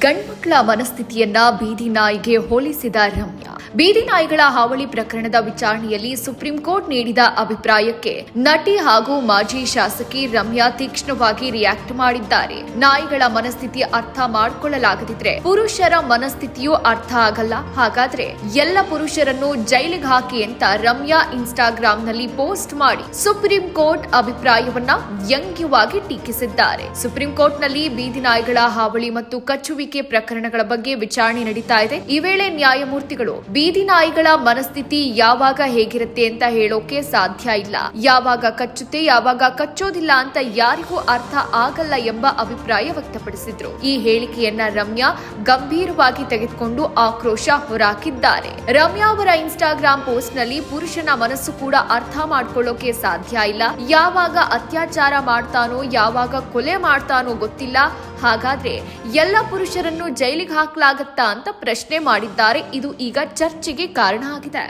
ಗಂಡ್ಮಕ್ಳ ಮನಸ್ಥಿತಿಯನ್ನ ಬೀದಿ ನಾಯಿಗೆ ಹೋಲಿಸಿದ ರಮ್ಯಾ. ಬೀದಿ ನಾಯಿಗಳ ಹಾವಳಿ ಪ್ರಕರಣದ ವಿಚಾರಣೆಯಲ್ಲಿ ಸುಪ್ರೀಂ ಕೋರ್ಟ್ ನೀಡಿದ ಅಭಿಪ್ರಾಯಕ್ಕೆ ನಟಿ ಹಾಗೂ ಮಾಜಿ ಶಾಸಕಿ ರಮ್ಯಾ ತೀಕ್ಷ್ಣವಾಗಿ ರಿಯಾಕ್ಟ್ ಮಾಡಿದ್ದಾರೆ. ನಾಯಿಗಳ ಮನಸ್ಥಿತಿ ಅರ್ಥ ಮಾಡಿಕೊಳ್ಳಲಾಗದಿದ್ರೆ ಪುರುಷರ ಮನಸ್ಥಿತಿಯೂ ಅರ್ಥ ಆಗಲ್ಲ. ಹಾಗಾದ್ರೆ ಎಲ್ಲ ಪುರುಷರನ್ನು ಜೈಲಿಗೆ ಹಾಕಿ ಅಂತ ರಮ್ಯಾ ಇನ್ಸ್ಟಾಗ್ರಾಂನಲ್ಲಿ ಪೋಸ್ಟ್ ಮಾಡಿ ಸುಪ್ರೀಂ ಕೋರ್ಟ್ ಅಭಿಪ್ರಾಯವನ್ನ ವ್ಯಂಗ್ಯವಾಗಿ ಟೀಕಿಸಿದ್ದಾರೆ. ಸುಪ್ರೀಂ ಕೋರ್ಟ್ನಲ್ಲಿ ಬೀದಿ ನಾಯಿಗಳ ಹಾವಳಿ ಮತ್ತು ಕಚ್ಚುವಿಕೆ ಪ್ರಕರಣಗಳ ಬಗ್ಗೆ ವಿಚಾರಣೆ ನಡೀತಾ ಇದೆ. ಈ ವೇಳೆ ನ್ಯಾಯಮೂರ್ತಿಗಳು ಬೀದಿ ನಾಯಿಗಳ ಮನಸ್ಥಿತಿ ಯಾವಾಗ ಹೇಗಿರುತ್ತೆ ಅಂತ ಹೇಳೋಕೆ ಸಾಧ್ಯ ಇಲ್ಲ. ಯಾವಾಗ ಕಚ್ಚುತ್ತೆ, ಯಾವಾಗ ಕಚ್ಚೋದಿಲ್ಲ ಅಂತ ಯಾರಿಗೂ ಅರ್ಥ ಆಗಲ್ಲ ಎಂಬ ಅಭಿಪ್ರಾಯ ವ್ಯಕ್ತಪಡಿಸಿದ್ರು. ಈ ಹೇಳಿಕೆಯನ್ನ ರಮ್ಯಾ ಗಂಭೀರವಾಗಿ ತೆಗೆದುಕೊಂಡು ಆಕ್ರೋಶ ಹೊರಹಾಕಿದ್ದಾರೆ ರಮ್ಯಾ ಅವರ ಇನ್ಸ್ಟಾಗ್ರಾಮ್ ಪೋಸ್ಟ್ನಲ್ಲಿ ಪುರುಷನ ಮನಸ್ಸು ಕೂಡ ಅರ್ಥ ಮಾಡ್ಕೊಳ್ಳೋಕೆ ಸಾಧ್ಯ ಇಲ್ಲ. ಯಾವಾಗ ಅತ್ಯಾಚಾರ ಮಾಡ್ತಾನೋ, ಯಾವಾಗ ಕೊಲೆ ಮಾಡ್ತಾನೋ ಗೊತ್ತಿಲ್ಲ. ಹಾಗಾದ್ರೆ ಎಲ್ಲ ಪುರುಷರನ್ನು ಜೈಲಿಗೆ ಹಾಕಲಾಗತ್ತಾ ಅಂತ ಪ್ರಶ್ನೆ ಮಾಡಿದ್ದಾರೆ. ಇದು ಈಗ ಚರ್ಚೆಗೆ ಕಾರಣ ಆಗಿದೆ.